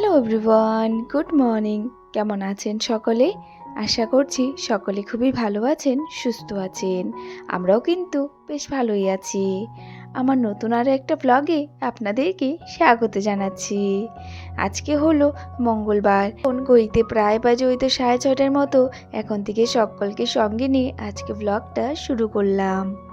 Hello everyone good morning কেমন আছেন সকলে? আশা করছি সকলে খুবই ভালো আছেন, সুস্থ আছেন। আমরাও কিন্তু বেশ ভালোই আছি। আমার নতুন আরও একটা ব্লগে আপনাদেরকে স্বাগত জানাচ্ছি। আজকে হলো মঙ্গলবার। কোন গইতে প্রায় বাজে ওই তো সাড়ে ছটার মতো এখন থেকে সকলকে সঙ্গে নিয়ে আজকে ব্লগটা শুরু করলাম।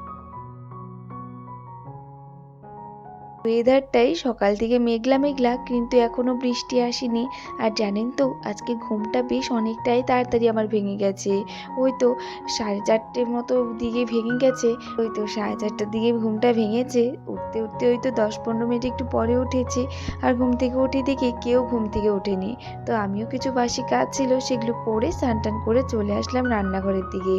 ওয়েদারটাই সকাল থেকে মেঘলা মেঘলা, কিন্তু এখনও বৃষ্টি আসেনি। আর জানেন তো, আজকে ঘুমটা বেশ অনেকটাই তাড়াতাড়ি আমার ভেঙে গেছে। ওই তো সাড়ে চারটের মতো দিকে ভেঙে গেছে, ওই তো সাড়ে চারটার দিকে ঘুমটা ভেঙেছে। উঠতে উঠতে ওই তো দশ পনেরো মিনিট একটু পরে উঠেছি। আর ঘুম থেকে উঠে দেখি কেউ ঘুম থেকে ওঠেনি। তো আমিও কিছু বাসি কাজ ছিল, সেগুলো করে স্নান টান করে চলে আসলাম রান্নাঘরের দিকে।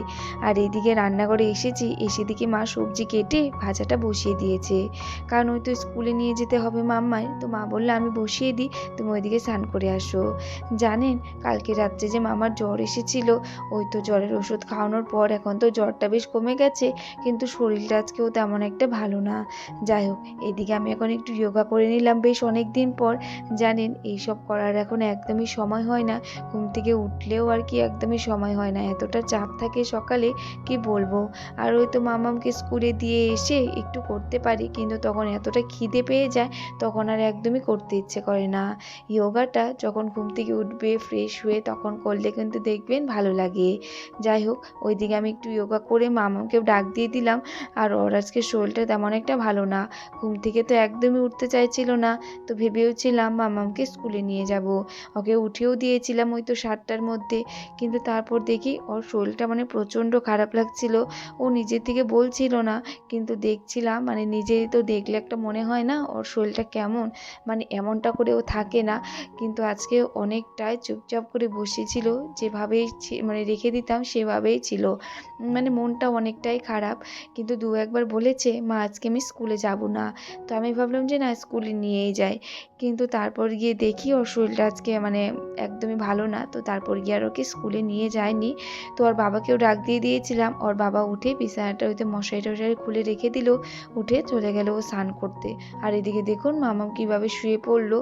আর এইদিকে রান্নাঘরে এসেছি, এসে দিকে মা সবজি কেটে ভাজাটা বসিয়ে দিয়েছে। কারণ ওই তো স্কুলে নিয়ে যেতে হবে মাম্মায় তো মা বলল, আমি বসিয়ে দিই, তুমি ওইদিকে স্নান করে আসো। জানেন, কালকে রাত্রে যে মামার জ্বর এসেছিল, ওই তো জ্বরের ওষুধ খাওয়ানোর পর এখন তো জ্বরটা বেশ কমে গেছে, কিন্তু শরীরটা আজকেও তেমন একটা ভালো না। যাই হোক, এদিকে আমি এখন একটু যোগা করে নিলাম বেশ অনেক দিন পর। জানেন, এইসব করার এখন একদমই সময় হয় না। ঘুম থেকে উঠলেও আর কি একদমই সময় হয় না। এতটা চাপ থাকে সকালে, কি বলব? আর ওই তো মামামকে স্কুলে দিয়ে এসে একটু করতে পারি, কিন্তু তখন এতটা খিদে পেয়ে যায়, তখন আর একদমই করতে ইচ্ছে করে না। ইয়োগাটা যখন ঘুম থেকে উঠবে ফ্রেশ হয়ে তখন করলে কিন্তু দেখবেন ভালো লাগে। যাই হোক, ওইদিকে আমি একটু ইয়োগা করে মামাকেও ডাক দিয়ে দিলাম, আর ওর আজকে শরীরটা তেমন একটা ভালো না। ঘুম থেকে তো একদমই উঠতে চাইছিল না, তো ভেবেওছিলাম মামামকে স্কুলে নিয়ে যাব। ওকে উঠেও দিয়েছিলাম ওই তো সাতটার মধ্যে, কিন্তু তারপর দেখি ওর শরীরটা মানে প্রচণ্ড খারাপ লাগছিল। ও নিজের থেকে বলছিল না, কিন্তু দেখছিলাম মানে নিজেই তো দেখলে একটা মনে হয় না? ওর শরীরটা কেমন? মানে এমনটা করে ও থাকে না। কিন্তু আজকে অনেকটাই চুপচাপ করে বসেছিল। যেভাবেই মানে রেখে দিতাম সেভাবেই ছিল। মানে মনটা অনেকটাই খারাপ। কিন্তু দু একবার বলেছে, মা, আজকে আমি স্কুলে যাব না। তো আমি ভাবলাম যে, না, স্কুলে নিয়েই যাই। কিন্তু তারপর গিয়ে দেখি ওর শরীরটা আজকে মানে একদমই ভালো না। তো তারপর গিয়ে আর ওকে স্কুলে নিয়ে যায়নি। তো ওর বাবাকেও ডাক দিয়ে দিয়েছিলাম। ওর বাবা উঠে বিছানাটা হইতে মশারি টশারি খুলে রেখে দিল। উঠে চলে গেল ও স্নান করতে। আর এদিকে দেখুন মামাম কীভাবে শুয়ে পড়ল।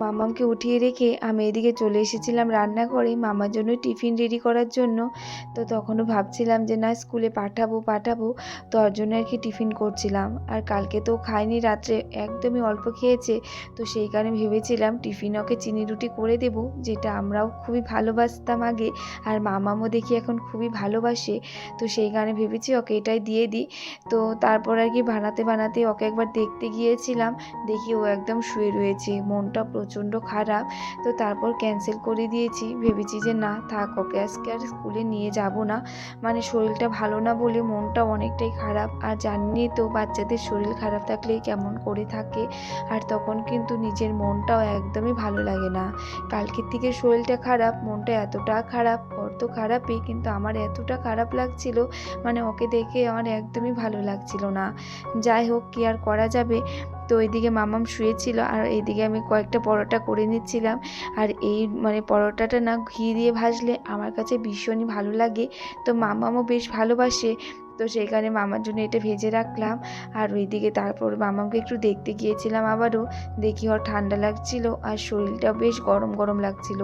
মামামকে উঠিয়ে রেখে আমি এদিকে চলে এসেছিলাম রান্নাঘরে। মামার জন্য টিফিন রেডি করার জন্য। তো তখনও ভাবছিলাম যে, না, স্কুলে পাঠাবো পাঠাবো। তো ওর জন্য আর কি টিফিন করছিলাম। আর কালকে তো খায়নি, রাত্রে একদমই অল্প খেয়েছে। তো সেই কারণে ভেবেছিলাম টিফিন ওকে চিনি রুটি করে দেব, যেটা আমরাও খুবই ভালোবাসতাম আগে। আর মামামও দেখি এখন খুবই ভালোবাসে। তো সেই কারণে ভেবেছি ওকে এটাই দিয়ে দিই। তো তারপর আর কি বানাতে বানাতে ওকে একবার দেখতে গিয়েছিলাম। দেখি ও একদম শুয়ে রয়েছে। মনটা প্রচণ্ড খারাপ। তো তারপর ক্যান্সেল করে দিয়েছি। ভেবেছি যে না, থাক, ওকে আজকে আর স্কুলে নিয়ে যাব না। মানে শরীরটা ভালো না বলে মনটা অনেকটাই খারাপ। আর জানি তো বাচ্চাদের শরীর খারাপ থাকলে কেমন করে থাকে। আর তখন কিন্তু নিজের মনটাও একদমই ভালো লাগে না। কালকের থেকে শরীরটা খারাপ, মনটা এতটা খারাপ ওর তো খারাপই, কিন্তু আমার এতটা খারাপ লাগছিল মানে ওকে দেখে আমার একদমই ভালো লাগছিল না। যাই হোক, কি আর করা যাবে? তো ওইদিকে মামাম শুয়েছিল আর এইদিকে আমি কয়েকটা পরোটা করে নিচ্ছিলাম। আর এই মানে পরোটাটা না ঘি দিয়ে ভাজলে আমার কাছে ভীষণই ভালো লাগে। তো মামামও বেশ ভালোবাসে। তো সেইখানে মামার জন্য এটা ভেজে রাখলাম। আর ওইদিকে তারপর মামাকে একটু দেখতে গিয়েছিলাম আবারও। দেখি ওর ঠান্ডা লাগছিল আর শরীরটা বেশ গরম গরম লাগছিল।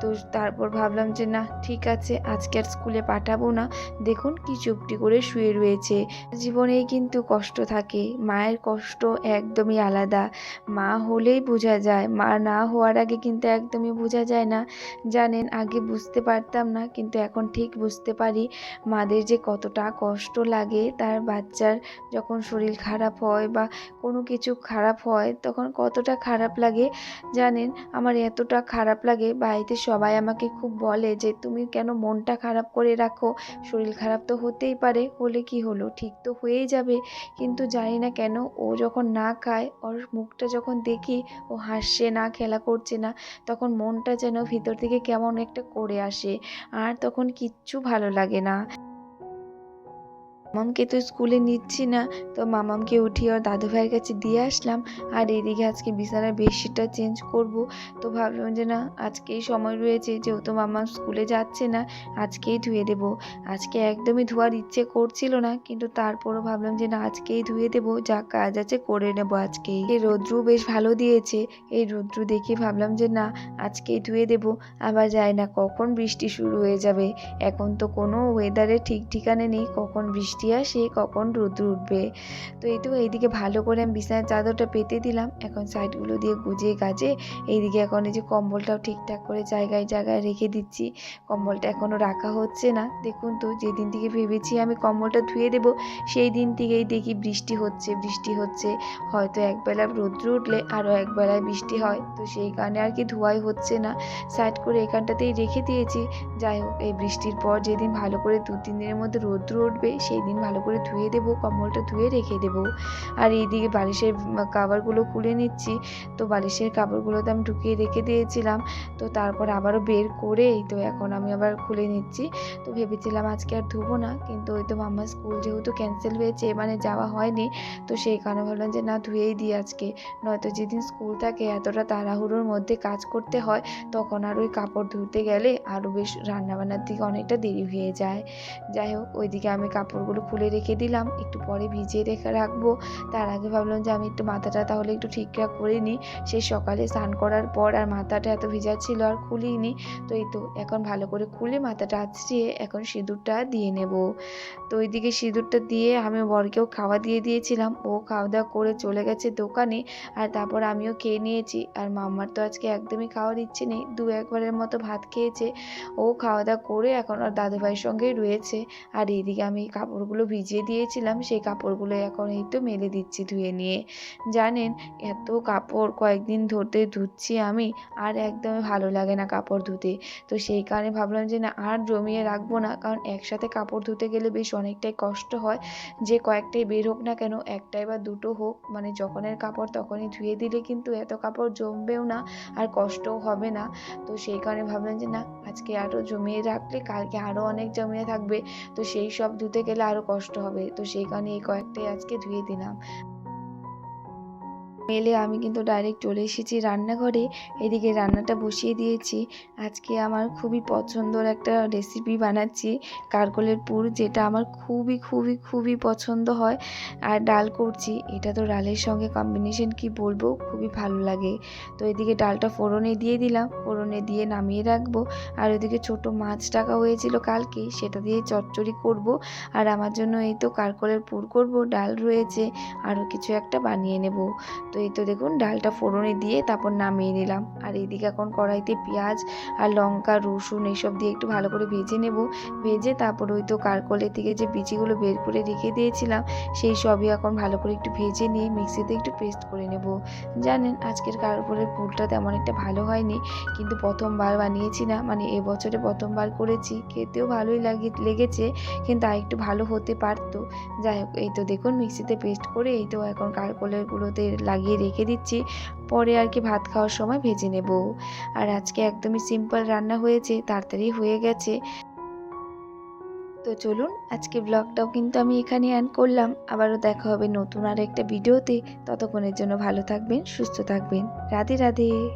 তো তারপর ভাবলাম যে না, ঠিক আছে, আজকে আর স্কুলে পাঠাবো না। দেখুন কি চুপটি করে শুয়ে রয়েছে। জীবনেই কিন্তু কষ্ট থাকে। মায়ের কষ্ট একদমই আলাদা। মা হলেই বোঝা যায়। মা না হওয়ার আগে কিন্তু একদমই বোঝা যায় না। জানেন, আগে বুঝতে পারতাম না, কিন্তু এখন ঠিক বুঝতে পারি। মাদের যে কতটা কষ্ট লাগে, তার বাচ্চার যখন শরীর খারাপ হয় বা কোনো কিছু খারাপ হয়, তখন কতটা খারাপ লাগে জানেন? আমার এতটা খারাপ লাগে, বাড়িতে সবাই আমাকে খুব বলে যে, তুমি কেন মনটা খারাপ করে রাখো? শরীর খারাপ তো হতেই পারে, হলে কি হলো? ঠিক তো হয়েই যাবে। কিন্তু জানি না কেন, ও যখন না খায়, ওর মুখটা যখন দেখি, ও হাসছে না, খেলা করছে না, তখন মনটা যেন ভিতর থেকে কেমন একটা করে আসে, আর তখন কিচ্ছু ভালো লাগে না। মামামকে তো স্কুলে নিচ্ছি না, তো মামামকে উঠিয়ে ওর দাদু ভাইয়ের কাছে দিয়ে আসলাম। আর এদিকে আজকে বিছানার বেডশিটটা চেঞ্জ করব। তো ভাবলাম যে না, আজকেই সময় রয়েছে, যেহেতু মামাম স্কুলে যাচ্ছে না, আজকেই ধুয়ে দেব। আজকে একদমই ধোয়ার ইচ্ছে করছিল না, কিন্তু তারপরও ভাবলাম যে না, আজকেই ধুয়ে দেব, যা কাজ আছে করে নেব আজকেই। এই রৌদ্র বেশ ভালো দিয়েছে। এই রৌদ্র দেখে ভাবলাম যে না, আজকেই ধুয়ে দেব। আবার যায় না, কখন বৃষ্টি শুরু হয়ে যাবে? এখন তো কোনো ওয়েদারের ঠিক ঠিকানে নেই, কখন বৃষ্টি আসে কখন রোদ্র উঠবে? তো এই তো এইদিকে ভালো করে আমি বিছানার চাদরটা পেতে দিলাম। এখন সাইডগুলো দিয়ে গুজে গাজে, এইদিকে এখন এই যে কম্বলটাও ঠিকঠাক করে জায়গায় জায়গায় রেখে দিচ্ছি। কম্বলটা এখনও রাখা হচ্ছে না। দেখুন তো, যেদিন থেকে ভেবেছি আমি কম্বলটা ধুয়ে দেব, সেই দিন থেকেই দেখি বৃষ্টি হচ্ছে বৃষ্টি হচ্ছে। হয়তো একবেলা রৌদ্র উঠলে আরও একবেলায় বৃষ্টি হয়। তো সেই কারণে আর কি ধোয়াই হচ্ছে না। সাইড করে এখানটাতেই রেখে দিয়েছি। যাই হোক, এই বৃষ্টির পর যেদিন ভালো করে দু তিন দিনের মধ্যে রৌদ্র উঠবে, সেই দিন ভালো করে ধুয়ে দেবো, কম্বলটা ধুয়ে রেখে দেবো। আর এইদিকে বালিশের কাভারগুলো খুলে নিচ্ছি। তো বালিশের কাপড়গুলো তো আমি ঢুকিয়ে রেখে দিয়েছিলাম। তো তারপর আবারও বের করে এই তো এখন আমি আবার খুলে নিচ্ছি। তো ভেবেছিলাম আজকে আর ধুবো না, কিন্তু ওই তো মাম্মার স্কুল যেহেতু ক্যান্সেল হয়েছে মানে যাওয়া হয়নি। তো সেই কারণে ভাবলাম যে না, ধুয়েই দিই আজকে। নয়তো যেদিন স্কুল থাকে, এতটা তাড়াহুড়োর মধ্যে কাজ করতে হয়, তখন আর ওই কাপড় ধুতে গেলে আরও বেশ রান্নাবান্নার দিকে অনেকটা দেরি হয়ে যায়। যাই হোক, ওইদিকে আমি কাপড়গুলো খুলে রেখে দিলাম। একটু পরে ভিজিয়ে রেখে রাখব। তার আগে ভাবলাম যে আমি একটু মাথাটা তাহলে একটু ঠিকঠাক করে নিই। সেই সকালে স্নান করার পর আর মাথাটা এত ভিজা ছিল আর খুলিনি। তো এই তো, এখন ভালো করে খুলে মাথাটা আঁচড়িয়ে এখন সিঁদুরটা দিয়ে নেব। তো ওইদিকে সিঁদুরটা দিয়ে আমি বরকেও খাওয়া দিয়ে দিয়েছিলাম। ও খাওয়া দাওয়া করে চলে গেছে দোকানে আর তারপর আমিও খেয়ে নিয়েছি। আর মাম্মার তো আজকে একদমই খাওয়ার ইচ্ছে নেই। দু একবারের মতো ভাত খেয়েছে। ও খাওয়া দাওয়া করে এখন আর দাদুভাইয়ের সঙ্গেই রয়েছে। আর এইদিকে আমি কাপড়গুলো ভিজিয়ে দিয়েছিলাম, সেই কাপড়গুলো এখন এই তো মেলে দিচ্ছি ধুয়ে নিয়ে। জানেন, এত কাপড় কয়েকদিন ধরতে ধুচ্ছি আমি, আর একদমই ভালো লাগে না কাপড় ধুতে। তো সেই কারণে ভাবলাম যে না, আর জমিয়ে রাখব না, কারণ একসাথে কাপড় ধুতে গেলে বেশ অনেকটাই কষ্ট হয়। যে কয়েকটাই বের হোক না কেন, একটাই বা দুটো হোক মানে যখনের কাপড় তখনই ধুয়ে দিলে কিন্তু এত কাপড় জমবেও না, আর কষ্টও হবে না। তো সেই কারণে ভাবলাম যে না, আজকে আরও জমিয়ে রাখলে, কালকে আরও অনেক জমিয়ে থাকবে। তো সেই সব ধুতে গেলে আরও কষ্ট হবে। তো সেই কারণে এই কয়েকটাই আজকে ধুয়ে দিলাম। মেলে আমি কিন্তু ডাইরেক্ট চলে এসেছি রান্নাঘরে। এদিকে রান্নাটা বসিয়ে দিয়েছি। আজকে আমার খুবই পছন্দর একটা রেসিপি বানাচ্ছি। কারকলের পুর যেটা আমার খুবই খুবই খুবই পছন্দ হয়। আর ডাল করছি। এটা তো ডালের সঙ্গে কম্বিনেশন কি বলব? খুবই ভালো লাগে। তো এদিকে ডালটা ফোড়নে দিয়ে দিলাম। ফোড়নে দিয়ে নামিয়ে রাখব। আর ওদিকে ছোট মাছ টাকা হয়েছিল কালকে। সেটা দিয়ে চচ্চড়ি করব। আর আমার জন্য এই তো কারকলের পুর করব। ডাল রয়েছে। আরও কিছু একটা বানিয়ে নেব। তো এই তো দেখুন, ডালটা ফোড়নে দিয়ে তারপর নামিয়ে নিলাম। আর এইদিকে এখন কড়াইতে পেঁয়াজ আর লঙ্কা, রসুন এইসব দিয়ে একটু ভালো করে ভেজে নেব। ভেজে তারপর ওই তো কারকলের থেকে যে বিচিগুলো বের করে রেখে দিয়েছিলাম, সেই সবই এখন ভালো করে একটু ভেজে নিয়ে মিক্সিতে একটু পেস্ট করে নেব। জানেন, আজকের কারকলের পুরটা তেমন একটা ভালো হয়নি, কিন্তু প্রথমবার বানিয়েছি না মানে এবছরে প্রথমবার করেছি, খেতেও ভালোই লাগে, লেগেছে, কিন্তু আর একটু ভালো হতে পারতো। যাই হোক, এই তো দেখুন, মিক্সিতে পেস্ট করে এই তো এখন কারকলেরগুলোতে লাগিয়ে রেখে দিচ্ছি। পরে আর কি ভাত খাওয়ার সময় ভেজে নেব। আর আজকে একদমই সিম্পল রান্না হয়েছে, তাড়াতাড়ি হয়ে গেছে। তো চলুন, আজকে ব্লগটাও কিন্তু আমি এখানে অ্যান্ড করলাম। আবারও দেখা হবে নতুন আর একটা ভিডিওতে ততক্ষণের জন্য ভালো থাকবেন, সুস্থ থাকবেন। রাধে রাধে।